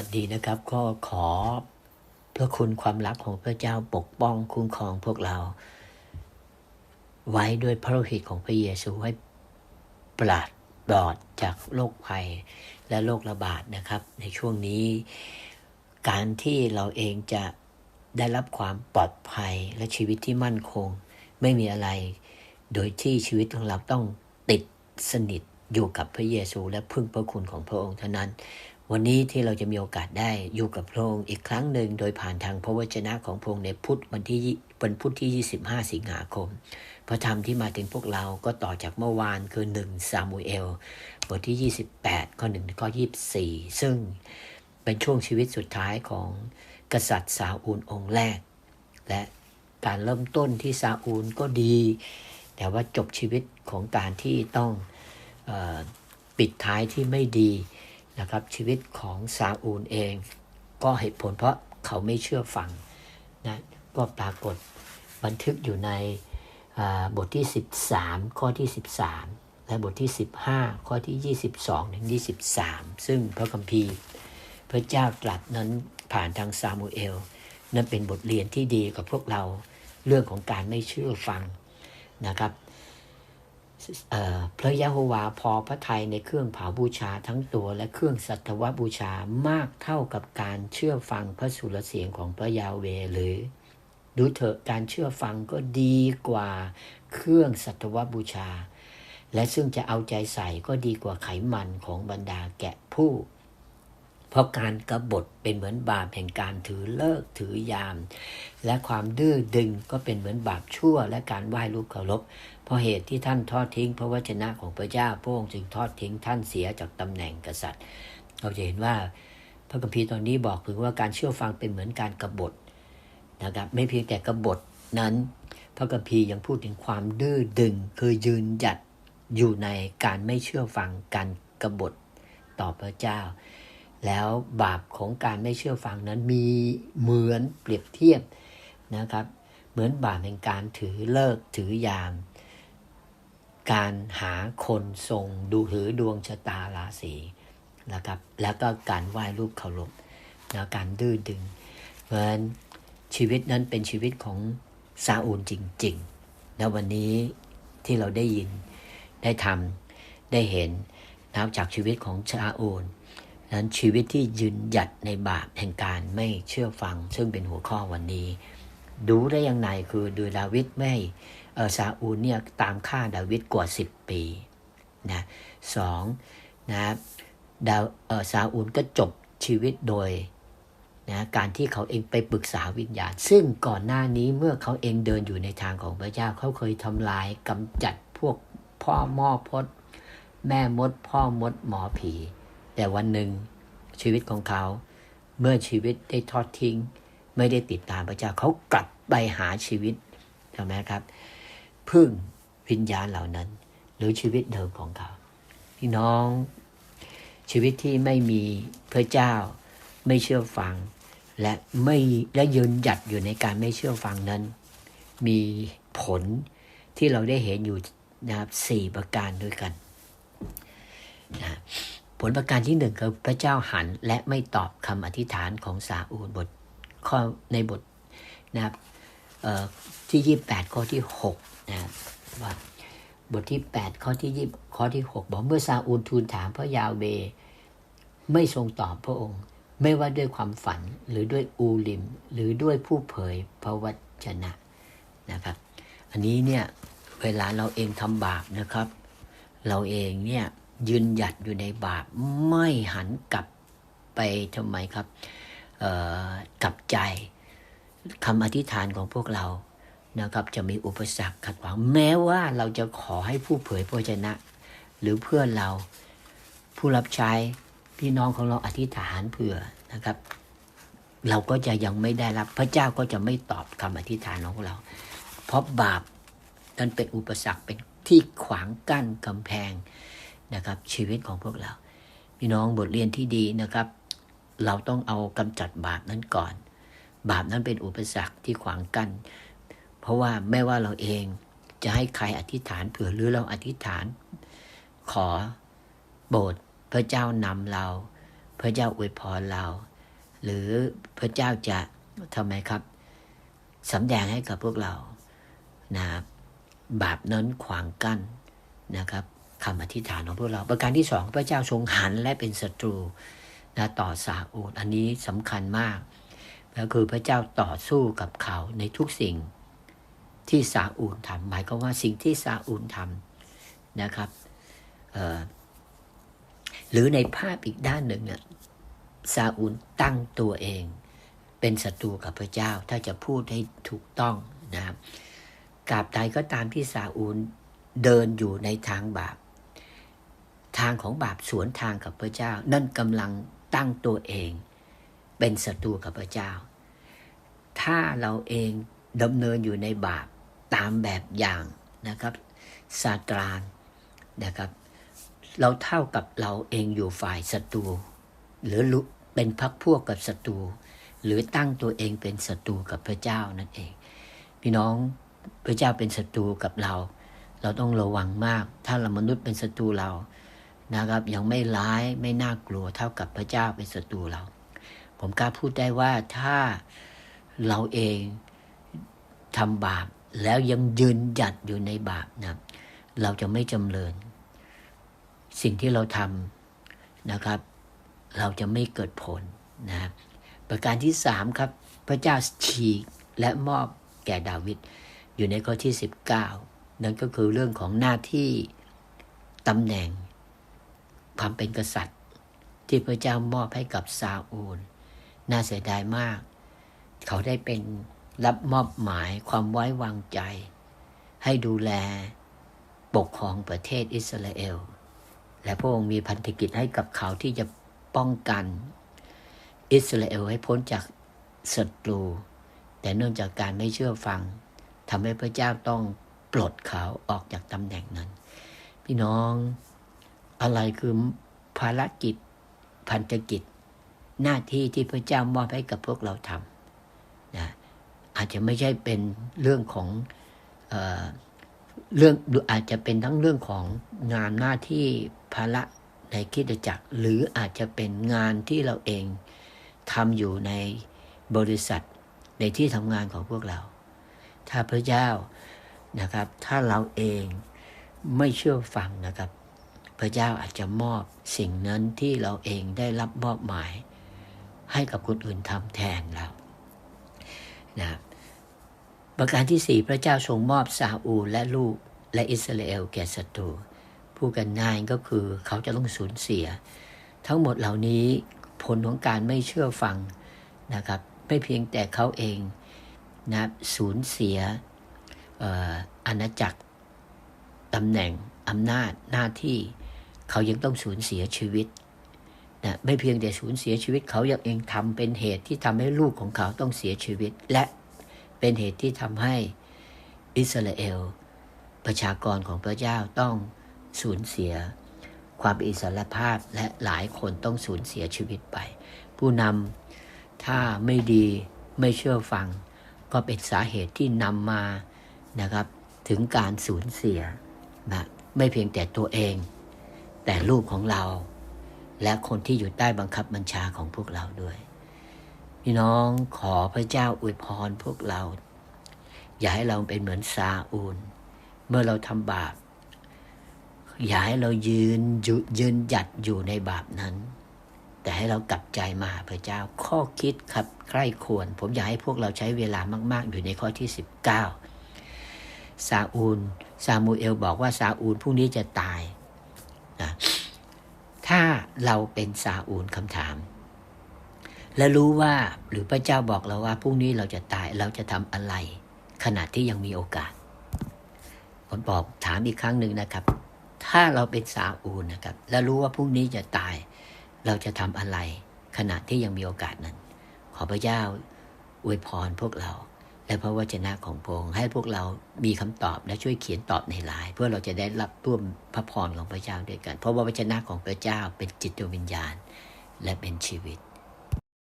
วัสดีนะครับก็ขอพระคุณความรักของพระเจ้าปกป้องคุ้มครองพวกเรา ไว้ด้วยพระโลหิตของพระเยซูให้ปราดปลอดจากโรคภัยและโรคระบาดนะครับ ในช่วงนี้ การที่เราเองจะได้รับความปลอดภัยและชีวิตที่มั่นคง ไม่มีอะไร โดยที่ชีวิตของเราต้องติดสนิทอยู่กับพระเยซู และพึ่งพระคุณของพระองค์เท่านั้น วันนี้ที่เราจะมีโอกาสได้อยู่กับพระองค์อีกครั้งหนึ่งโดยผ่านทางพระวจนะของพระองค์ในพุธวันที่วันพุธที่ 25 สิงหาคม พระธรรมที่มาถึงพวกเราก็ต่อจากเมื่อวานคือ 1 ซามูเอล บทที่ 28 ข้อ1ข้อ 24 ซึ่งเป็นช่วงชีวิตสุดท้ายของกษัตริย์ซาอูลองค์แรก และการเริ่มต้นที่ซาอูลก็ดี แต่ว่าจบชีวิตของการที่ต้องออปิดท้ายที่ไม่ดี นะครับชีวิตของซาอูลเอง ก็เหตุผลเพราะเขาไม่เชื่อฟังนะก็ปรากฏบันทึกอยู่ในบทที่ 13 ข้อที่ 13 และบทที่ 15 ข้อที่ 22ถึง23 ซึ่งพระคัมภีร์ พระเจ้าตรัสนั้นผ่านทางซามูเอล นั่นเป็นบทเรียนที่ดีกับพวกเราเรื่องของการไม่เชื่อฟังนะครับ พระยะโฮวาพอพระทัยในเครื่องเผาบูชาทั้งตัวและเครื่องสัตวบูชามากเท่ากับการเชื่อฟังพระสุรเสียงของพระยาเวหรือ ดูเถอะการเชื่อฟังก็ดีกว่าเครื่องสัตวบูชา และซึ่งจะเอาใจใส่ก็ดีกว่าไขมันของบรรดาแกะผู้ เพราะการกบฏเป็นเหมือนบาปแห่งการถือเลิกถือยาม และความดื้อดึงก็เป็นเหมือนบาปชั่ว และการไหว้รูปเคารพเพราะเหตุที่ท่านทอดทิ้งพระวจนะของพระเจ้าพระองค์จึงทอดทิ้งท่านเสียจากตำแหน่งกษัตริย์ เราจะเห็นว่าพระคัมภีร์ตอนนี้บอกถึงว่าการเชื่อฟังเป็นเหมือนการกบฏนะครับไม่เพียงแต่กบฏนั้น พระคัมภีร์ยังพูดถึงความดื้อดึงคือยืนหยัดอยู่ในการไม่เชื่อฟังการกบฏต่อพระเจ้า แล้วบาปของการไม่เชื่อฟังนั้นมีเหมือนเปรียบเทียบนะครับ เหมือนบาปแห่งการถือเลิกถือยาม การหาคนทรงดูถือดวงชะตาราศีนะครับ แล้วก็การไหว้รูปเคารพแล้วการดื้อดึง เพราะฉะนั้นชีวิตนั้นเป็นชีวิตของซาอูลจริงๆแล้ววันนี้ที่เราได้ยินได้ทำได้เห็นนับจากชีวิตของซาอูล นั้นชีวิตที่ยืนหยัดในบาปแห่งการไม่เชื่อฟัง ซึ่งเป็นหัวข้อวันนี้ ดูได้อยังไงคือดูดาวิดไม่เออซาอูลเนี่ยตามฆ่าดาวิดกว่า 10 ปีนะสองนะดาวเออซาอูลก็จบชีวิตโดยนะการที่เขาเองไปปรึกษาวิญญาณ ซึ่งก่อนหน้านี้เมื่อเขาเองเดินอยู่ในทางของพระเจ้าเขาเคยทำลายกำจัดพวกพ่อหม้อพด แม่มด พ่อมดหมอผี แต่วันหนึ่งชีวิตของเขา เมื่อชีวิตได้ทอดทิ้ง ไม่ได้ติดตามพระเจ้าเขากลับไปหาชีวิตใช่ไหมครับ พึ่งวิญญาณเหล่านั้น หรือชีวิตเดิมของเขาพี่น้องชีวิตที่ไม่มีพระเจ้าไม่เชื่อฟัง และไม่และยืนหยัดอยู่ในการไม่เชื่อฟังนั้น มีผลที่เราได้เห็นอยู่นะครับสี่ประการด้วยกัน ผลประการที่หนึ่งคือพระเจ้าหันและไม่ตอบคำอธิษฐานของซาอูลบทข้อในบทนะครับที่ยี่แปดข้อที่หกนะครับว่าบทที่แปดข้อที่ยี่ข้อที่หกบอกเมื่อซาอูลทูลถามพระยาเวไม่ทรงตอบพระองค์ ไม่ว่าด้วยความฝันหรือด้วยอูลิม หรือด้วยผู้เผยพระวจนะนะครับ อันนี้เนี่ยเวลาเราเองทำบาปนะครับ เราเองเนี่ย ยืนหยัดอยู่ในบาปไม่หันกลับไปทำไมครับกลับใจคำอธิษฐานของพวกเรานะครับจะมีอุปสรรคขัดขวางแม้ว่าเราจะขอให้ผู้เผยพระวจนะ หรือเพื่อนเราผู้รับใช้พี่น้องของเราอธิษฐานเผื่อนะครับ เราก็จะยังไม่ได้รับพระเจ้าก็จะไม่ตอบคำอธิษฐานของเรา เพราะบาปนั้นเป็นอุปสรรคเป็นที่ขวางกั้นกำแพง นะครับ ชีวิตของพวกเรา พี่น้องบทเรียนที่ดีนะครับ เราต้องเอากำจัดบาปนั้นก่อน บาปนั้นเป็นอุปสรรคที่ขวางกั้นเพราะว่าแม้ว่าเราเองจะให้ใครอธิษฐานเผื่อหรือเราอธิษฐาน ขอโบสถ์พระเจ้านำเรา พระเจ้าอวยพรเรา หรือพระเจ้าจะทำไมครับสำแดงให้กับพวกเรานะครับบาปนั้นขวางกั้นนะครับ คำอธิษฐานของพวกเรา ประการที่สองพระเจ้าทรงหันและเป็นศัตรูนะต่อซาอูลอันนี้สำคัญมากก็คือพระเจ้าต่อสู้กับเขาในทุกสิ่งที่ซาอูลทำหมายก็ว่าสิ่งที่ซาอูลทำนะครับหรือในภาพอีกด้านหนึ่งเนี่ยซาอูลตั้งตัวเอง เป็นศัตรูกับพระเจ้าถ้าจะพูดให้ถูกต้องนะครับกาบใดก็ตามที่ซาอูลเดินอยู่ในทางบาป ทางของบาปสวนทางกับพระเจ้า นั่นกำลังตั้งตัวเอง เป็นศัตรูกับพระเจ้า ถ้าเราเองดำเนินอยู่ในบาปตามแบบอย่างนะครับซาตรานนะครับ เราเท่ากับเราเองอยู่ฝ่ายศัตรูหรือเป็นพักพวกกับศัตรูหรือตั้งตัวเองเป็นศัตรูกับพระเจ้านั่นเอง พี่น้องพระเจ้าเป็นศัตรูกับเรา เราต้องระวังมาก ถ้าเรามนุษย์เป็นศัตรูเรา นะครับ ยังไม่ร้ายไม่น่ากลัวเท่ากับพระเจ้าเป็นศัตรูเรา ผมกล้าพูดได้ว่าถ้าเราเองทำบาปแล้วยังยืนหยัดอยู่ในบาปนะเราจะไม่จำเริญ สิ่งที่เราทำนะครับ เราจะไม่เกิดผลนะประการที่สามครับ พระเจ้าฉีกและมอบแก่ดาวิดอยู่ในข้อที่ 19 นั่นก็คือเรื่องของหน้าที่ตำแหน่ง ความเป็นกษัตริย์ ที่พระเจ้ามอบให้กับซาอูล น่าเสียดายมาก เขาได้เป็นรับมอบหมายความไว้วางใจ ให้ดูแลปกครองประเทศอิสราเอล และพระองค์มีพันธกิจให้กับเขาที่จะป้องกัน อิสราเอลให้พ้นจากศัตรู แต่เนื่องจากการไม่เชื่อฟังทำให้พระเจ้าต้องปลดเขาออกจากตำแหน่งนั้น พี่น้อง อะไรคือภารกิจ พันธกิจ หน้าที่ที่พระเจ้ามอบให้กับพวกเราทำนะอาจจะไม่ใช่เป็นเรื่องของเออเรื่องอาจจะเป็นทั้งเรื่องของงานหน้าที่ภาระในคิดจักร หรืออาจจะเป็นงานที่เราเองทำอยู่ในบริษัทในที่ทำงานของพวกเรา ถ้าพระเจ้านะครับ ถ้าเราเองไม่เชื่อฟังนะครับ พระเจ้าอาจจะมอบสิ่งนั้นที่เราเองได้รับมอบหมาย ให้กับคนอื่นทำแทนเรานะประการที่สี่พระเจ้าทรงมอบซาอูลและลูกและอิสราเอลแก่ศัตรูผู้กันง่ายก็คือเขาจะต้องสูญเสีย ทั้งหมดเหล่านี้ผลของการไม่เชื่อฟังนะครับไม่เพียงแต่เขาเองนะสูญเสียอาณาจักรตำแหน่งอำนาจหน้าที่ เขายังต้องสูญเสียชีวิตนะไม่เพียงแต่สูญเสียชีวิต เขายังเองทำเป็นเหตุที่ทำให้ลูกของเขาต้องเสียชีวิต และเป็นเหตุที่ทำให้อิสราเอล ประชากรของพระเจ้าต้องสูญเสียความอิสระภาพและหลายคนต้องสูญเสียชีวิตไป ผู้นำถ้าไม่ดีไม่เชื่อฟัง ก็เป็นสาเหตุที่นำมานะครับ ถึงการสูญเสียนะไม่เพียงแต่ตัวเอง แต่ลูกของเรา และคนที่อยู่ใต้บังคับบัญชาของพวกเราด้วย พี่น้องขอพระเจ้าอวยพรพวกเรา อย่าให้เราเป็นเหมือนซาอูล เมื่อเราทำบาป อย่าให้เรายืนยืนหยัดอยู่ในบาปนั้น แต่ให้เรากลับใจมาพระเจ้าข้อคิดครับใคร่ควร ผมอยากให้พวกเราใช้เวลามาก ๆ อยู่ในข้อที่ 19ซาอูลซามูเอลบอกว่าซาอูลพรุ่งนี้จะตาย ถ้าเราเป็นซาอูลคำถาม และรู้ว่าหรือพระเจ้าบอกเราว่าพรุ่งนี้เราจะตายเราจะทำอะไร ขณะที่ยังมีโอกาสผมบอกถามอีกครั้งหนึ่งนะครับ ถ้าเราเป็นซาอูลนะครับ และรู้ว่าพรุ่งนี้จะตาย เราจะทำอะไร ขณะที่ยังมีโอกาสนั้น ขอพระเจ้าอวยพรพวกเรา และพระวจนะของพระองค์ให้พวกเรามีคำตอบและช่วยเขียนตอบในลาย เพื่อเราจะได้รับร่วมพระพรของพระเจ้าด้วยกัน เพราะว่าวจนะของพระเจ้าเป็นจิตวิญญาณ และเป็นชีวิต